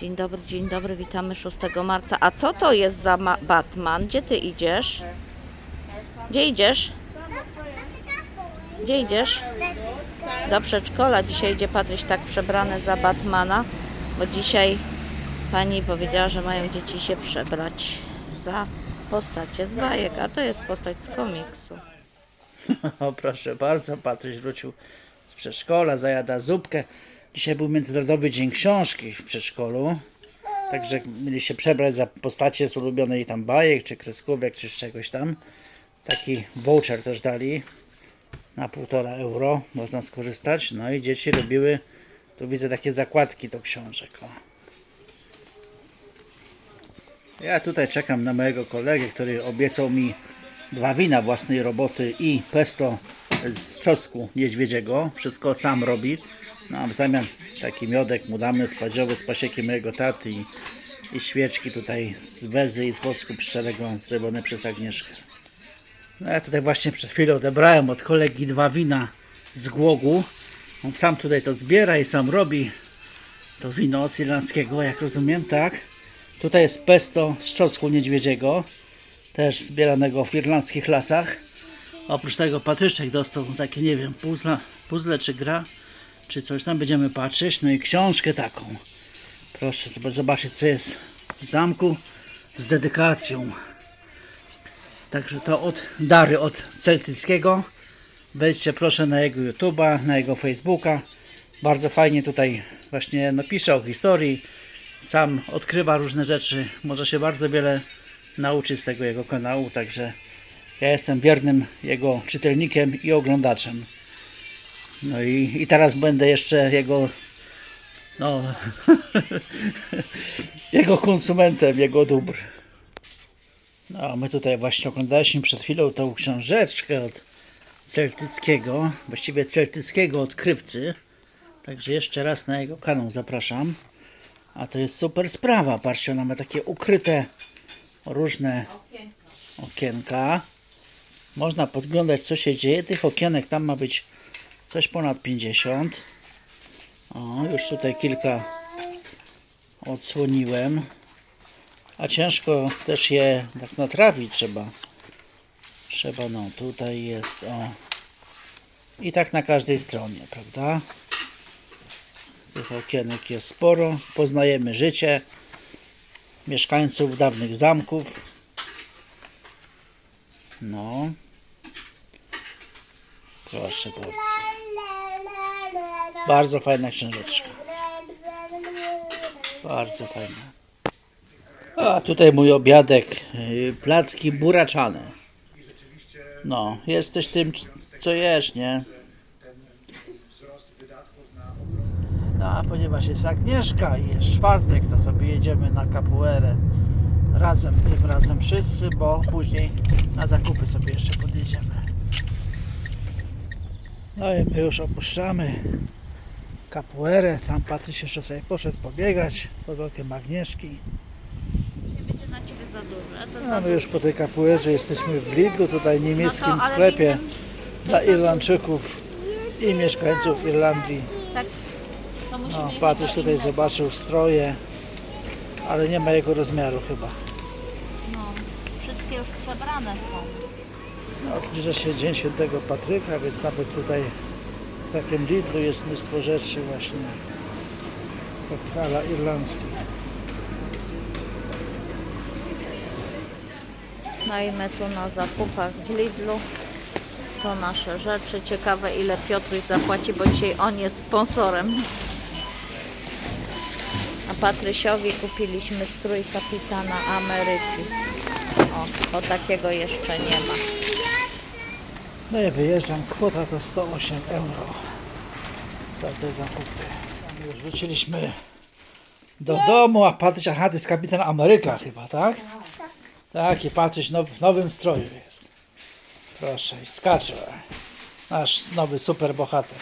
Dzień dobry, dzień dobry, witamy 6 marca. A co to jest za ma- Batman? Gdzie ty idziesz? Gdzie idziesz? Gdzie idziesz? Do przedszkola. Dzisiaj idzie Patryś tak przebrany za Batmana, bo dzisiaj pani powiedziała, że mają dzieci się przebrać za postacie z bajek, a to jest postać z komiksu. O proszę bardzo, Patryś wrócił z przedszkola, zajada zupkę. Dzisiaj był Międzynarodowy Dzień Książki w przedszkolu. Także mieli się przebrać za postacie z ulubionej tam bajek, czy kreskówek, czy czegoś tam. Taki voucher też dali na półtora euro. Można skorzystać. No i dzieci robiły, tu widzę takie zakładki do książek. O. Ja tutaj czekam na mojego kolegę, który obiecał mi dwa wina własnej roboty i pesto z czosnku niedźwiedziego. Wszystko sam robi. No a w zamian taki miodek mu damy spadziowy z pasieki mojego taty i, i świeczki tutaj z wezy i z wosku pszczelego zrobione przez Agnieszkę. No ja tutaj właśnie przed chwilą odebrałem od kolegi dwa wina z głogu. On sam tutaj to zbiera i sam robi to wino z irlandzkiego, jak rozumiem, tak? Tutaj jest pesto z czosnku niedźwiedziego też zbieranego w irlandzkich lasach. Oprócz tego Patryczek dostał takie, nie wiem, puzzle, puzzle czy gra, czy coś tam będziemy patrzeć. No i książkę taką. Proszę zobaczyć, co jest w zamku z dedykacją. Także to od Dary od Celtyckiego. Wejdźcie proszę na jego YouTube'a, na jego Facebooka. Bardzo fajnie tutaj właśnie no, pisze o historii. Sam odkrywa różne rzeczy. Może się bardzo wiele nauczyć z tego jego kanału, także ja jestem wiernym jego czytelnikiem i oglądaczem. No i, i teraz będę jeszcze jego no jego konsumentem, jego dóbr. No, a my tutaj właśnie oglądaliśmy przed chwilą tą książeczkę od celtyckiego, właściwie celtyckiego odkrywcy. Także jeszcze raz na jego kanał zapraszam. A to jest super sprawa. Patrzcie, ona ma takie ukryte różne okienka. Można podglądać, co się dzieje. Tych okienek tam ma być coś ponad 50. O, już tutaj kilka odsłoniłem. A ciężko też je tak natrawić trzeba. Trzeba, no tutaj jest, o. I tak na każdej stronie, prawda? Tych okienek jest sporo. Poznajemy życie mieszkańców dawnych zamków. No. Proszę bardzo. Bardzo fajna książeczka. Bardzo fajna. A tutaj mój obiadek. yy, Placki buraczane. No, jesteś tym, co jesz, nie? No, a ponieważ jest Agnieszka i jest czwartek, to sobie jedziemy na kapuerę razem, tym razem wszyscy, bo później na zakupy sobie jeszcze podjedziemy. No i my już opuszczamy kapuerę. Tam Patryś jeszcze sobie poszedł pobiegać pod okiem Agnieszki. Za my już po tej kapuerze jesteśmy w Lidlu, tutaj niemieckim No sklepie dla Irlandczyków i mieszkańców Irlandii. Tak. No, Patryś tutaj zobaczył stroje, ale nie ma jego rozmiaru chyba. No, wszystkie już przebrane są. No, zbliża się Dzień Świętego Patryka, więc nawet tutaj w takim Lidlu jest mnóstwo rzeczy właśnie ala irlandzkich. No i my tu na zakupach w Lidlu. To nasze rzeczy. Ciekawe ile Piotruś zapłaci, bo dzisiaj on jest sponsorem. A Patrysiowi kupiliśmy strój kapitana Ameryki. O, o takiego jeszcze nie ma. No i wyjeżdżam, kwota to 108 euro za te zakupy. My już wróciliśmy do domu, a Patryś, aha, to jest kapitan Ameryka chyba, tak? Tak, i Patryś now, w nowym stroju jest. Proszę, i skacze. Nasz nowy super bohater.